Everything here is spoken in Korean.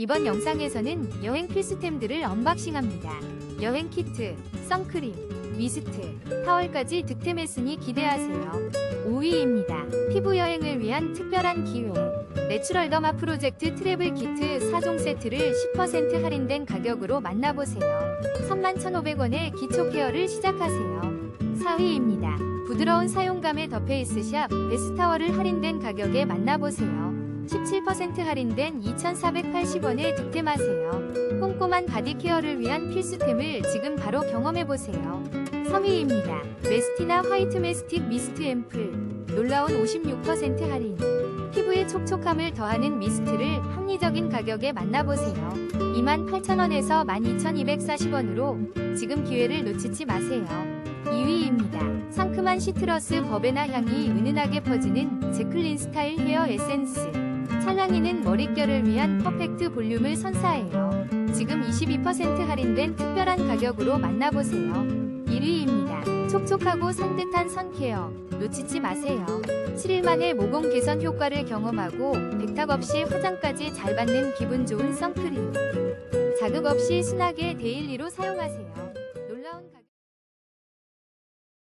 이번 영상에서는 여행 필수템들을 언박싱합니다. 여행 키트, 선크림, 미스트, 타월까지 득템했으니 기대하세요. 5위입니다. 피부 여행을 위한 특별한 기회. 내추럴 더마 프로젝트 트래블 키트 4종 세트를 10% 할인된 가격으로 만나보세요. 31,500원에 기초 케어를 시작하세요. 4위입니다. 부드러운 사용감의 더 페이스샵 베스타워를 할인된 가격에 만나보세요. 17% 할인된 2,480원에 득템하세요. 꼼꼼한 바디 케어를 위한 필수템을 지금 바로 경험해보세요. 3위입니다. 메스티나 화이트 메스틱 미스트 앰플 놀라운 56% 할인 피부에 촉촉함을 더하는 미스트를 합리적인 가격에 만나보세요. 28,000원에서 12,240원으로 지금 기회를 놓치지 마세요. 2위입니다. 상큼한 시트러스 버베나 향이 은은하게 퍼지는 제클린 스타일 헤어 에센스. 찰랑이는 머릿결을 위한 퍼펙트 볼륨을 선사해요. 지금 22% 할인된 특별한 가격으로 만나보세요. 1위입니다. 촉촉하고 산뜻한 선케어. 놓치지 마세요. 7일 만에 모공 개선 효과를 경험하고 백탁 없이 화장까지 잘 받는 기분 좋은 선크림. 자극 없이 순하게 데일리로 사용하세요.